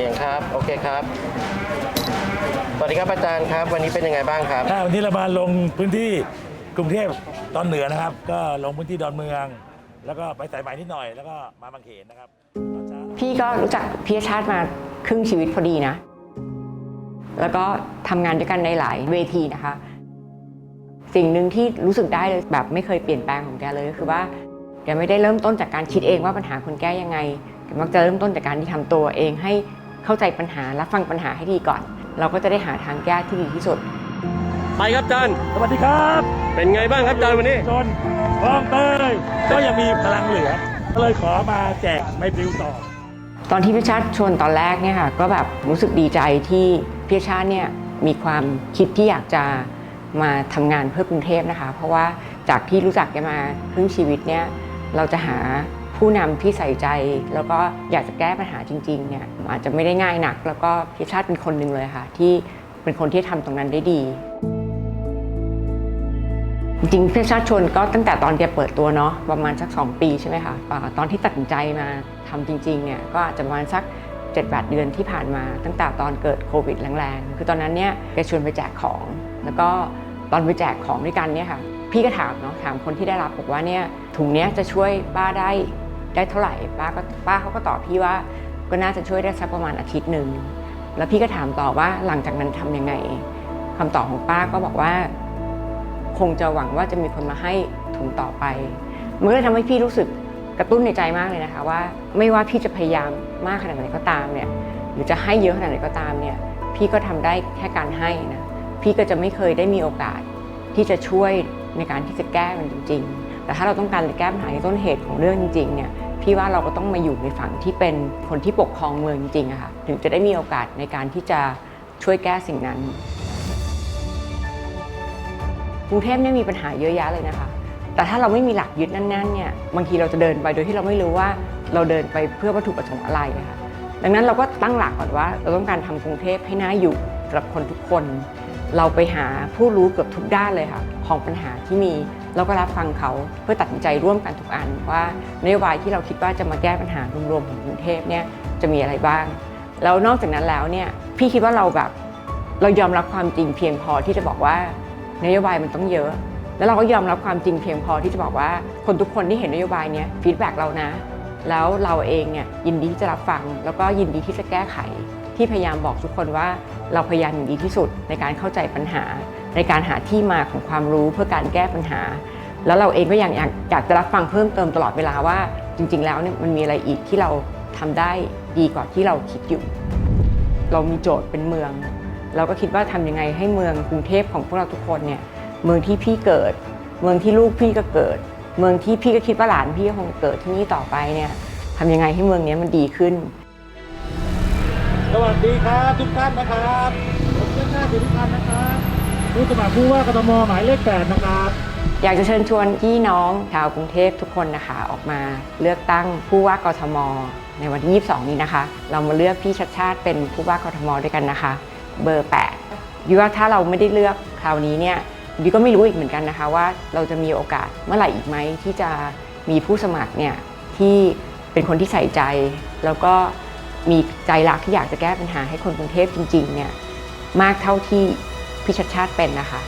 สียงครับ โอเคครับ สวัสดีครับอาจารย์ครับ วันนี้เป็นยังไงบ้างครับ อ่าวันนี้เรามาลงพื้นที่กรุงเทพตอนเหนือนะครับ ก็ลงพื้นที่ดอนเมือง แล้วก็ไปสายไหมนิดหน่อย แล้วก็มาบางเขนนะครับตอนเช้า พี่ก็รู้จักพี่ชาติมาครึ่งชีวิตพอดีนะ แล้วก็ทำงานด้วยกันในหลายเวทีนะคะ สิ่งหนึ่งที่รู้สึกได้เลยแบบไม่เคยเปลี่ยนแปลงของแกเลยก็คือว่าแกไม่ได้เริ่มต้นจากการคิดเองว่าปัญหาคนแก้ยังไงแกมักจะเริ่มต้นจากการที่ทำตัวเองให้ เข้าใจปัญหารับฟังปัญหาให้ดีก่อน เราก็จะได้หาทางแก้ที่ดีที่สุด ไปครับอาจารย์สวัสดีครับเป็นไงบ้างครับอาจารย์วันนี้จนคลองเตยก็ยังมีพลังเหลือ ก็เลยขอมาแจกไม้ปลิวต่อ ตอนที่พี่ชาติชวนตอนแรกเนี่ยค่ะก็แบบรู้สึกดีใจที่พี่ชาติเนี่ยมีความคิดที่อยากจะมาทำงานเพื่อกรุงเทพนะคะ เพราะว่าจากที่รู้จักแกมาครึ่งชีวิตเนี่ยเราจะหา ผู้นำที่ใส่ใจ แล้วก็อยากจะแก้ปัญหาจริงๆเนี่ยอาจจะไม่ได้ง่ายนัก แล้วก็พี่ชาติเป็นคนหนึ่งเลยค่ะ ที่เป็นคนที่ทำตรงนั้นได้ดีจริงเพื่ชาติชนก็ตั้งแต่ตอนแกเปิดตัวเนาะประมาณสัก 2 ปีใช่ไหมคะอ่าตอนที่ตัดสินใจมาทำจริงๆเนี่ยก็อาจจะประมาณสัก7-8เดือนที่ผ่านมา ตั้งแต่ตอนเกิดโควิดแรงๆ คือตอนนั้นเนี่ยแกชวนไปแจกของ แล้วก็ตอนไปแจกของด้วยกันเนี่ยค่ะพี่ก็ถามเนาะถามคนที่ได้รับบอกว่าเนี่ยถุงเนี้ยจะช่วยป้าได้ ได้เท่าไหร่ป้าก็ป้าเขาก็ตอบพี่ว่าก็น่าจะช่วยได้สักประมาณอาทิตย์หนึ่งแล้วพี่ก็ถามต่อว่าหลังจากนั้นทำยังไงคำตอบของป้าก็บอกว่า คงจะหวังว่าจะมีคนมาให้ถุงต่อไปมันก็เลยทำให้พี่รู้สึกกระตุ้นในใจมากเลยนะคะว่า ไม่ว่าพี่จะพยายามมากขนาดไหนก็ตามเนี่ยหรือจะให้เยอะขนาดไหนก็ตามเนี่ย พี่ก็ทำได้แค่การให้นะพี่ก็จะไม่เคยได้มีโอกาสที่จะช่วยในการที่จะแก้มันจริง ๆ แต่ถ้าเราต้องการแก้ปัญหาในต้นเหตุของเรื่องจริงๆเนี่ยพี่ว่าเราก็ต้องมาอยู่ในฝั่งที่เป็นคนที่ปกครองเมืองจริงๆอะค่ะถึงจะได้มีโอกาสในการที่จะช่วยแก้สิ่งนั้นกรุงเทพเนี่ยมีปัญหาเยอะแยะเลยนะคะ แต่ถ้าเราไม่มีหลักยึดแน่นๆเนี่ยบางทีเราจะเดินไปโดยที่เราไม่รู้ว่าเราเดินไปเพื่อวัตถุประสงค์อะไรนะคะดังนั้นเราก็ตั้งหลักก่อนว่า เราต้องการทำกรุงเทพให้น่าอยู่สำหรับคนทุกคน เราไปหาผู้รู้เกือบทุกด้านเลยค่ะ ของปัญหาที่มีเราก็รับฟังเขาเพื่อตัดสินใจร่วมกันทุกอันว่านโยบายที่เราคิดว่าจะมาแก้ปัญหารวมๆของกรุงเทพเนี่ยจะมีอะไรบ้าง แล้วนอกจากนั้นแล้วเนี่ยพี่คิดว่าเราแบบเรายอมรับความจริงเพียงพอที่จะบอกว่านโยบายมันต้องเยอะ แล้วเราก็ยอมรับความจริงเพียงพอที่จะบอกว่าคนทุกคนที่เห็นนโยบายเนี้ยฟีดแบ็กเรานะ แล้วเราเองเนี่ยยินดีที่จะรับฟัง แล้วก็ยินดีที่จะแก้ไข ที่พยายามบอกทุกคนว่าเราพยายามอย่างดีที่สุดในการเข้าใจปัญหา ในการหาที่มาของความรู้เพื่อการแก้ปัญหา แล้วเราเองก็ยังอยากอยากจะรับฟังเพิ่มเติมตลอดเวลาว่า จริง ๆ แล้วเนี่ยมันมีอะไรอีกที่เราทำได้ดีกว่าที่เราคิดอยู่ เรามีโจทย์เป็นเมือง เราก็คิดว่าทำยังไงให้เมืองกรุงเทพของพวกเราทุกคนเนี่ยเมืองที่พี่เกิด เมืองที่ลูกพี่ก็เกิด เมืองที่พี่ก็คิดว่าหลานพี่ก็คงเกิดที่นี่ต่อไปเนี่ยทำยังไงให้เมืองนี้มันดีขึ้น สวัสดีครับทุกท่านนะครับผมเจ้าหน้าที่ทุกท่านนะครับผู้สมัครผู้ว่ากทมหมายเลขแปดนะครับอยากจะเชิญชวนพี่น้องชาวกรุงเทพทุกคนนะคะ ออกมาเลือกตั้งผู้ว่ากทม ในวันที่ 22 นี้นะคะ เรามาเลือกพี่ชัดชาติเป็นผู้ว่ากทมด้วยกันนะคะ เบอร์ 8ยูว่าถ้าเราไม่ได้เลือกคราวนี้เนี่ยยูก็ไม่รู้อีกเหมือนกันนะคะว่าเราจะมีโอกาสเมื่อไหร่อีกไหมที่จะมีผู้สมัครเนี่ยที่เป็นคนที่ใส่ใจ แล้วก็ มีใจรักที่อยากจะแก้ปัญหาให้คนกรุงเทพจริงๆเนี่ยมากเท่าที่พิชชาติเป็นนะคะ